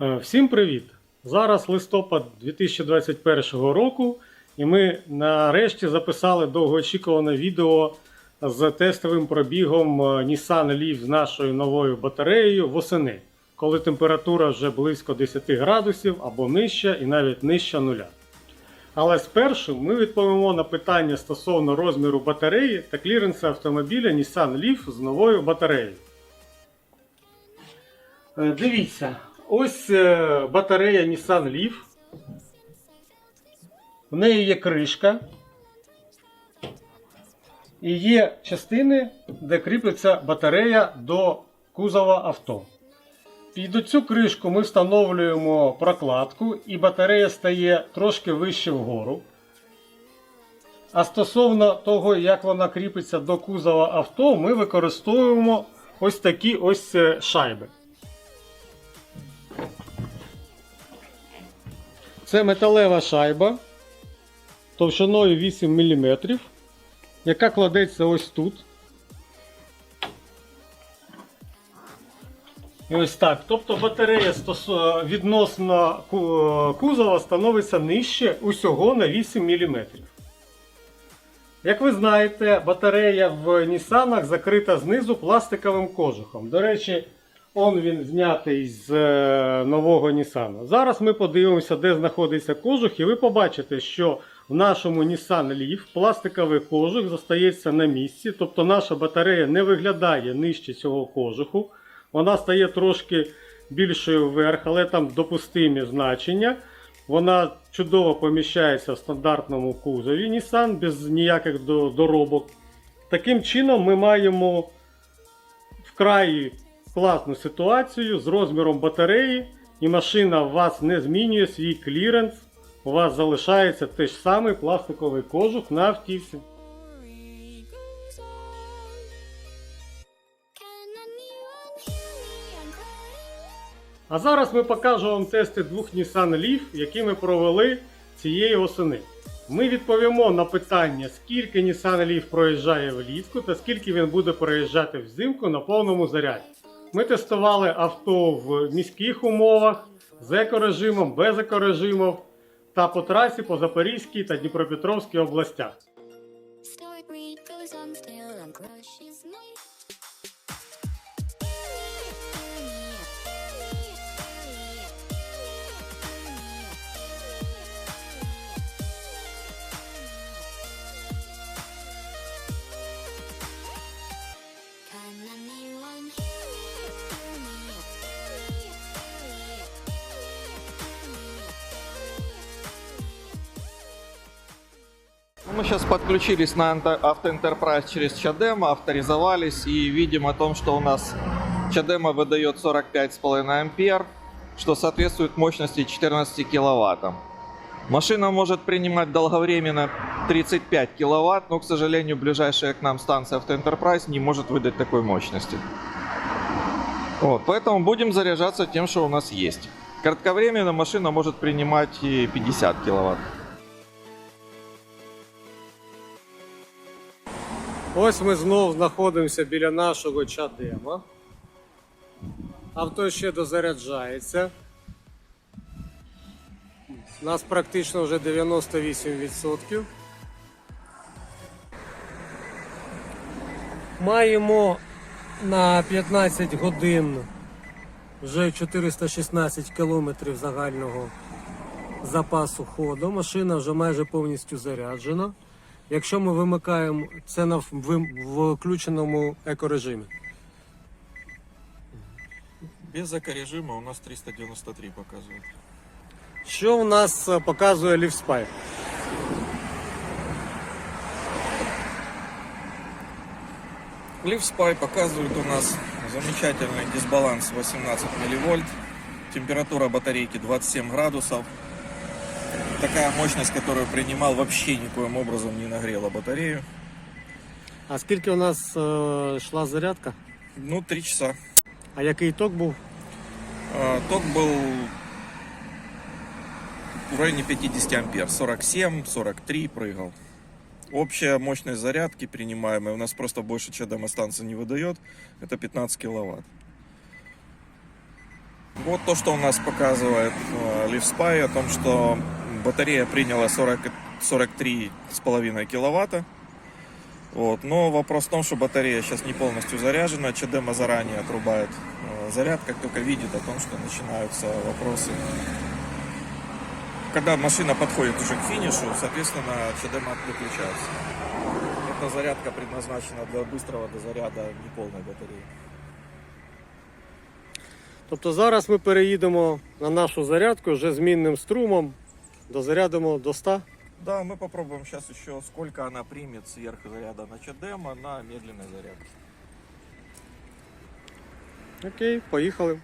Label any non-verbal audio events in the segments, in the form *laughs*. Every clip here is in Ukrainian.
Е, Всім привіт! Зараз листопад 2021 року, і ми нарешті записали довгоочікуване відео з тестовим пробігом е, Nissan Leaf з нашою новою батареєю восени, коли температура вже близько 10 градусів або нижча і навіть нижча нуля. Але спершу ми відповімо на питання стосовно розміру батареї та кліренсу автомобіля Nissan Leaf з новою батареєю. Е, Дивіться, ось е, батарея Nissan Leaf. В неї є кришка. І є частини, де кріпиться батарея до кузова авто. Під цю кришку ми встановлюємо прокладку, і батарея стає трошки вище вгору. А стосовно того, як вона кріпиться до кузова авто, ми використовуємо ось такі ось е, шайби. Це металева шайба товщиною 8 мм, яка кладеться ось тут. І ось так. Тобто батарея відносно кузова становиться нижче усього на 8 мм. Як ви знаєте, батарея в Нісанах закрита знизу пластиковим кожухом. До речі, он він знятий з е, нового Нісана. Зараз ми подивимося, де знаходиться кожух, і ви побачите, що в нашому Nissan Leaf пластиковий кожух зостається на місці, тобто наша батарея не виглядає нижче цього кожуху. Вона стає трошки більшою вверх, але там допустимі значення. Вона чудово поміщається в стандартному кузові Nissan без ніяких доробок. Таким чином, ми маємо вкрай класну ситуацію з розміром батареї, і машина у вас не змінює свій кліренс. У вас залишається той ж самий пластиковий кожух на автівці. А зараз ми покажемо вам тести двох Nissan Leaf, які ми провели цієї осени. Ми відповімо на питання, скільки Nissan Leaf проїжджає влітку та скільки він буде проїжджати взимку на повному заряді. Ми тестували авто в міських умовах, з екорежимом, без екорежимів та по трасі по Запорізькій та Дніпропетровській областях. Мы сейчас подключились на Автоэнтерпрайз через Чадема, авторизовались и видим о том, что у нас Чадема выдает 45,5 ампер, что соответствует мощности 14 киловаттам. Машина может принимать долговременно 35 киловатт, но, к сожалению, ближайшая к нам станция Автоэнтерпрайз не может выдать такой мощности. Вот, поэтому будем заряжаться тем, что у нас есть. Кратковременно машина может принимать и 50 киловатт. Ось ми знову знаходимося біля нашого чадема. Авто ще дозаряджається. У нас практично вже 98%. Маємо на 15 годин вже 416 кілометрів загального запасу ходу. Машина вже майже повністю заряджена. Якщо ми вимикаємо це на в- вим- в включеному екорежимі. Без экорежима у нас 393 показывает. Що у нас е, показує LiveSpy? LiveSpy показывает у нас замечательный дисбаланс 18 милливольт, температура батарейки 27 градусов. Такая мощность, которую принимал, вообще никоим образом не нагрела батарею. А скільки у нас е, йшла зарядка? Ну, 3 часа. А який ток був? А, Ток был в районе 50 ампер, 47, 43 прыгал. Общая мощность зарядки принимаемая у нас просто больше, чем станция не выдает, это 15 киловатт. Вот то, что у нас показывает э, LiveSpy, о том, что батарея приняла 40, 43,5 киловатта. Вот. Но вопрос в том, что батарея сейчас не полностью заряжена. Чадема заранее отрубает э, заряд, как только видит о том, что начинаются вопросы. Когда машина подходит уже к финишу, соответственно, Чадема выключается. Эта зарядка предназначена для быстрого дозаряда неполной батареи. Тобто зараз ми переїдемо на нашу зарядку вже змінним струмом, дозарядимо до 100. Да, мы попробуем сейчас еще, сколько она примет сверх заряда на Чадема на медленной зарядке. Окей, поїхали.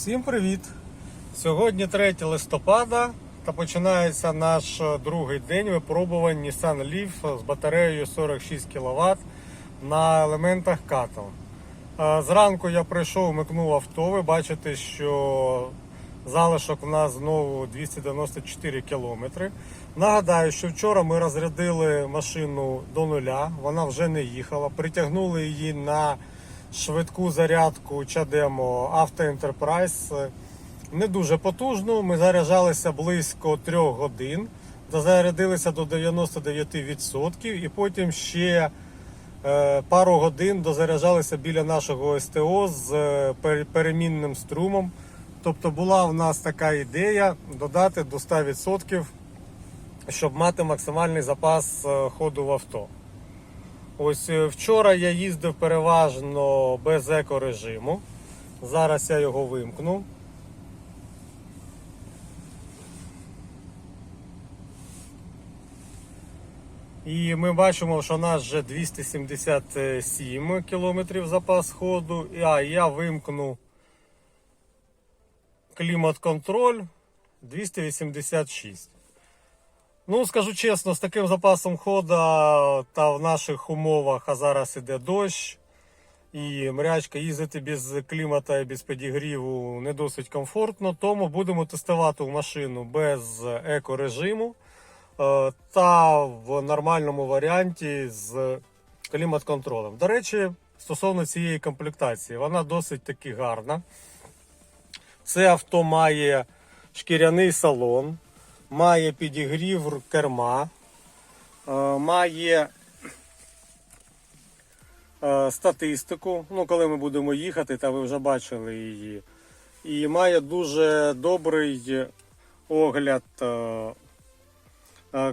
Всім привіт! Сьогодні 3 листопада та починається наш е, другий день випробувань Nissan Leaf з батареєю 46 кВт на елементах катал. Е, Зранку я прийшов, вмикнув авто. Ви бачите, що залишок у нас знову 294 кілометри. Нагадаю, що вчора ми розрядили машину до нуля, вона вже не їхала. Притягнули її на швидку зарядку Чадемо Auto Enterprise. Не дуже потужну. Ми заряджалися близько 3 годин, дозарядилися до 99% і потім ще е, пару годин дозаряджалися біля нашого СТО з е, перемінним струмом. Тобто була в нас така ідея додати до 100%, щоб мати максимальний запас е, ходу в авто. Ось е, вчора я їздив переважно без екорежиму. Зараз я його вимкну. І ми бачимо, що у нас вже 277 км запас ходу. А я вимкну клімат-контроль 286. Ну, скажу чесно, з таким запасом хода та в наших умовах, а зараз іде дощ, і мрячка їздити без клімата і без підігріву не досить комфортно. Тому будемо тестувати машину без екорежиму е, та в нормальному варіанті з клімат-контролем. До речі, стосовно цієї комплектації, вона досить таки гарна. Це авто має шкіряний салон, має підігрів керма, е, має е, статистику, ну, коли ми будемо їхати, та ви вже бачили її. І має дуже добрий огляд е,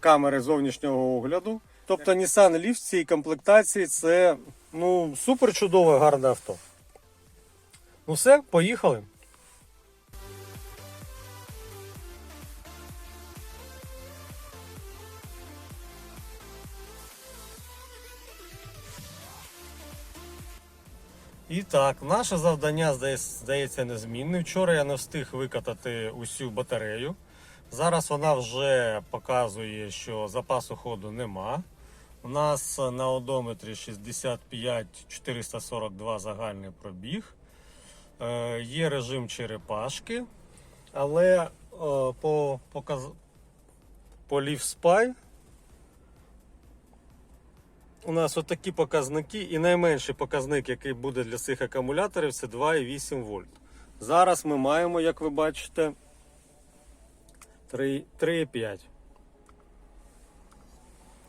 камери зовнішнього огляду. Тобто Nissan Leaf в цій комплектації це ну, супер чудове гарне авто. Ну все, поїхали. І так, наше завдання здається незмінним. Вчора я не встиг викатати усю батарею. Зараз вона вже показує, що запасу ходу нема. У нас на одометрі 65 442 загальний пробіг. Е, є режим черепашки, але е, по, показ... по LeafSpy у нас отакі показники, і найменший показник, який буде для цих акумуляторів, це 2,8 вольт. Зараз ми маємо, як ви бачите, 3,5.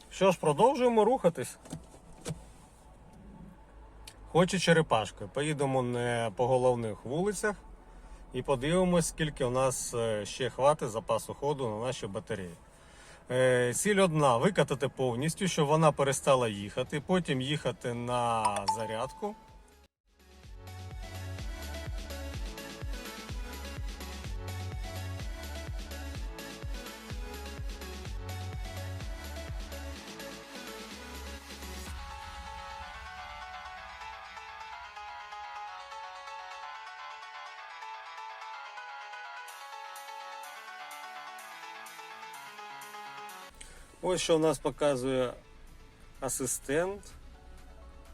Що ж, продовжуємо рухатись. Хочу черепашкою. Поїдемо не по головних вулицях і подивимось, скільки у нас е, ще хватить запасу ходу на нашій батареї. Е, Ціль одна викатати повністю, щоб вона перестала їхати, потім їхати на зарядку. Ось що у нас показує асистент.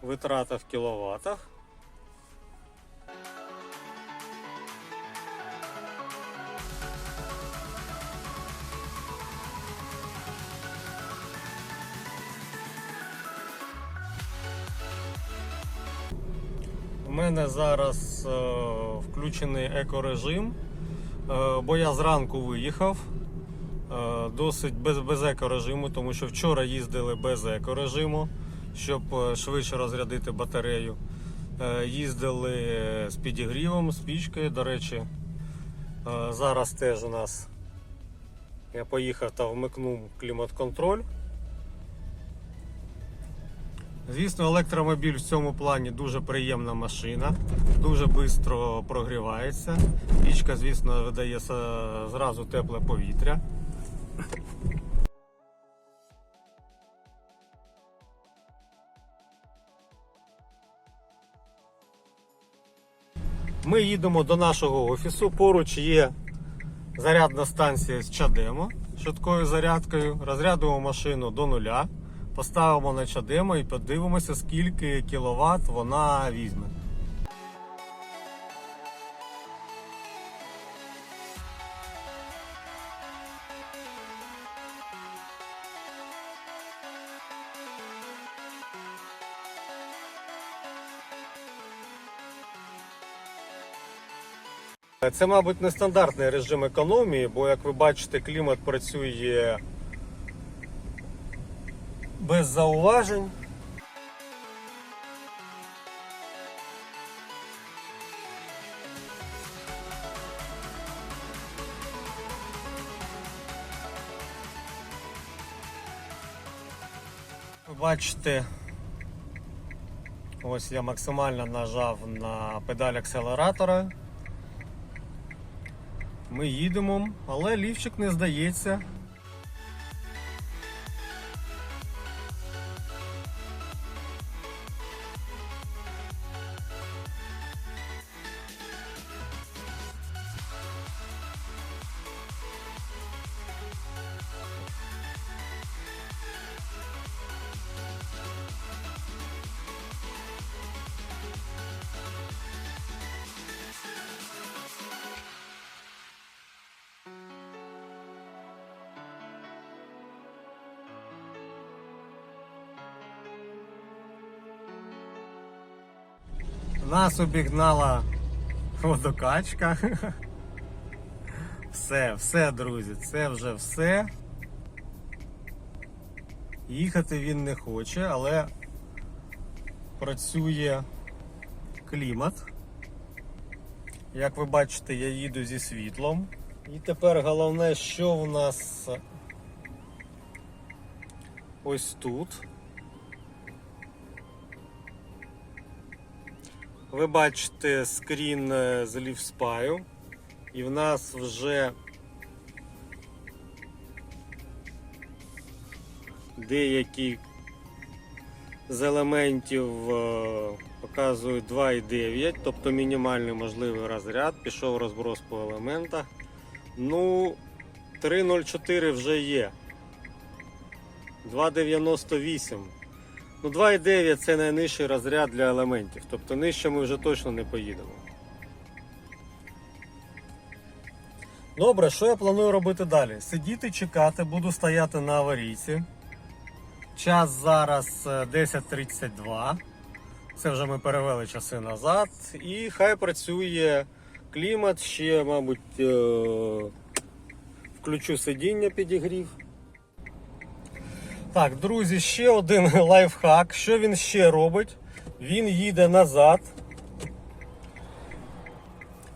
Витрата в кіловатах. У мене зараз е, включений екорежим, е, бо я зранку виїхав. Е, досить без, без екорежиму, тому що вчора їздили без екорежиму, щоб е, швидше розрядити батарею. Е, Їздили з підігрівом, з пічкою, до речі. Е, Зараз теж у нас я поїхав та вмикнув клімат-контроль. Звісно, електромобіль в цьому плані дуже приємна машина, дуже швидко прогрівається. Пічка, звісно, видає зразу тепле повітря. Ми їдемо до нашого офісу. Поруч є зарядна станція з чадемо швидкою зарядкою. Розрядуємо машину до нуля, поставимо на чадемо і подивимося, скільки кіловат вона візьме. Це, мабуть, нестандартний режим економії, бо, як ви бачите, клімат працює без зауважень. Бачите, ось я максимально нажав на педаль акселератора. Ми їдемо, але лівчик не здається. Нас обігнала водокачка. *laughs* Все, все, друзі, це вже все. Їхати він не хоче, але працює клімат. Як ви бачите, я їду зі світлом. І тепер головне, що в нас ось тут. Ви бачите скрін е, з LeafSpy, і в нас вже деякі з елементів е, Показує 2,9, тобто мінімальний можливий розряд. Пішов розброс по елементах. Ну, 3,04 вже є. 2,98. Ну, 2,9 це найнижчий розряд для елементів. Тобто нижче ми вже точно не поїдемо. Добре, що я планую робити далі? Сидіти, чекати, буду стояти на аварійці. Час зараз е, 10.32. Це вже ми перевели часи назад. І хай працює клімат, ще, мабуть, е, включу сидіння підігрів. Так, друзі, ще один *laughs* лайфхак. Що він ще робить? Він їде назад.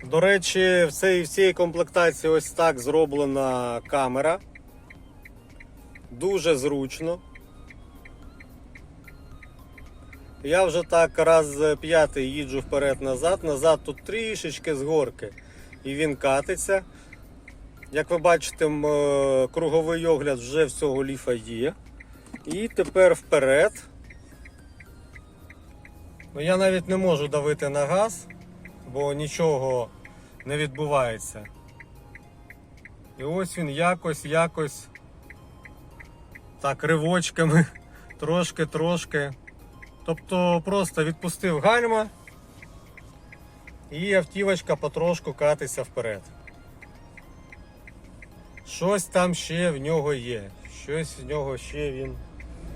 До речі, в цій, в цій комплектації ось так зроблена камера. Дуже зручно. Я вже так раз п'ятий їджу вперед-назад. Назад тут трішечки з горки. І він катиться. Як ви бачите, е, круговий огляд вже в цього ліфа є. І тепер вперед. Ну, я навіть не можу давити на газ, бо нічого не відбувається. І ось він якось, якось так ривочками, *laughs* трошки-трошки. Тобто просто відпустив гальма і автівочка потрошку катиться вперед. Щось там ще в нього є. Щось в нього ще він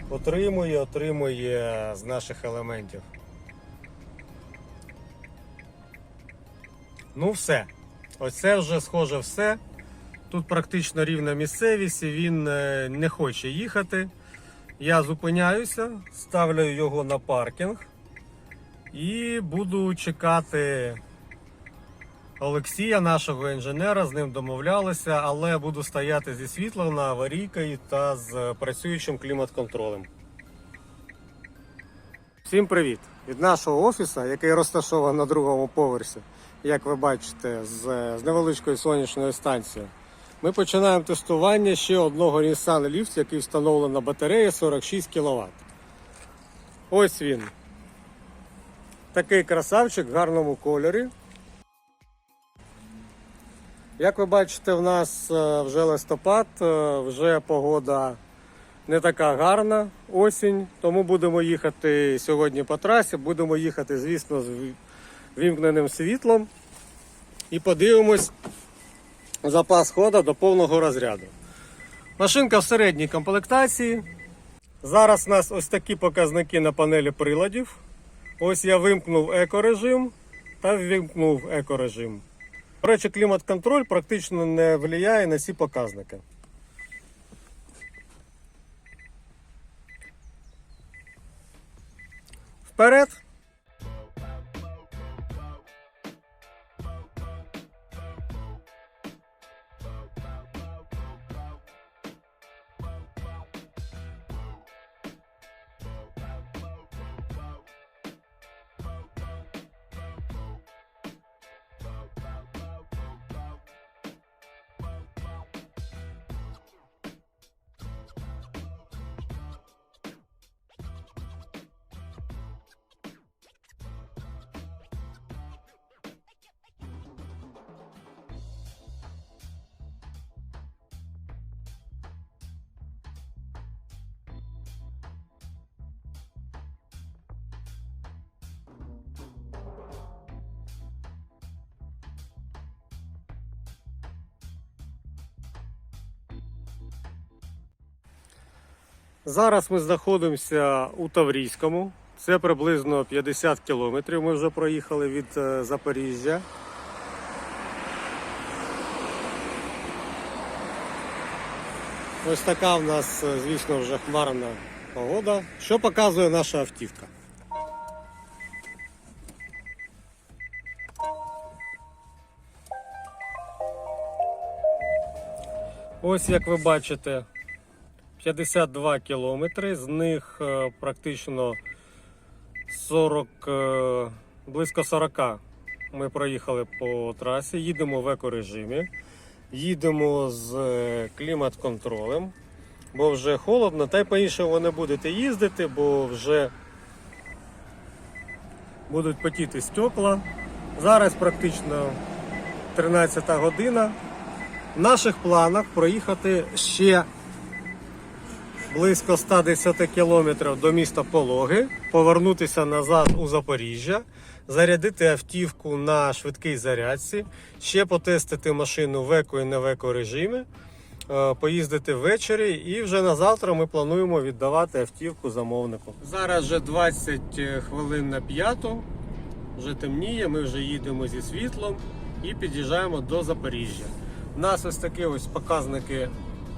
отримує, отримує з наших елементів. Ну все. Оце вже схоже все. Тут практично рівна місцевість, і він е, не хоче їхати. Я зупиняюся, ставлю його на паркінг і буду чекати Олексія, нашого інженера. З ним домовлялися, але буду стояти зі світлом на аварійкою та з працюючим клімат-контролем. Всім привіт! Від нашого офісу, який розташований на другому поверсі, як ви бачите, з, з невеличкої сонячної станції. Ми починаємо тестування ще одного Nissan Leaf, який встановлено на батареї 46 кВт. Ось він. Такий красавчик в гарному кольорі. Як ви бачите, в нас е, вже листопад, е, вже погода не така гарна, осінь, тому будемо їхати сьогодні по трасі, будемо їхати, звісно, з ві- вімкненим світлом. І подивимось запас хода до повного розряду. Машинка в середній комплектації. Зараз у нас ось такі показники на панелі приладів. Ось я вимкнув екорежим та вимкнув екорежим. До речі, клімат-контроль практично не впливає на ці показники. Вперед! Зараз ми знаходимося у Таврійському. Це приблизно 50 кілометрів. Ми вже проїхали від е, Запоріжжя. Ось така в нас, е, звісно, вже хмарна погода. Що показує наша автівка? Ось як ви бачите, 52 кілометри, з них е, практично 40, е, близько 40 ми проїхали по трасі, їдемо в екорежимі, їдемо з е, клімат-контролем, бо вже холодно, та й по-іншому ви не будете їздити, бо вже будуть потіти стекла. Зараз практично 13 година. В наших планах проїхати ще близько 110 кілометрів до міста Пологи, повернутися назад у Запоріжжя, зарядити автівку на швидкій зарядці, ще потестити машину в еко і не в еко режимі, е, поїздити ввечері і вже на завтра ми плануємо віддавати автівку замовнику. Зараз вже 20 хвилин на п'яту, вже темніє, ми вже їдемо зі світлом і під'їжджаємо до Запоріжжя. У нас ось такі ось показники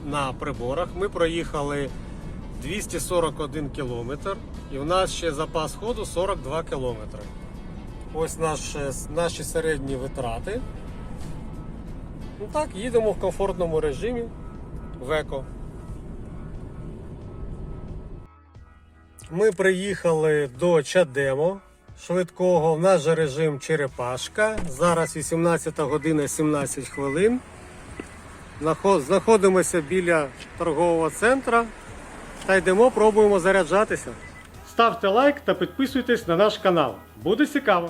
на приборах. Ми проїхали 241 кілометр, і в нас ще запас ходу 42 кілометри. Ось наш, наші середні витрати. Ну так, їдемо в комфортному режимі в еко. Ми приїхали до Чадемо швидкого. В нас же режим Черепашка. Зараз 18 година 17 хвилин. Нахо- Знаходимося біля торгового центру та йдемо, пробуємо заряджатися. Ставте лайк та підписуйтесь на наш канал. Буде цікаво!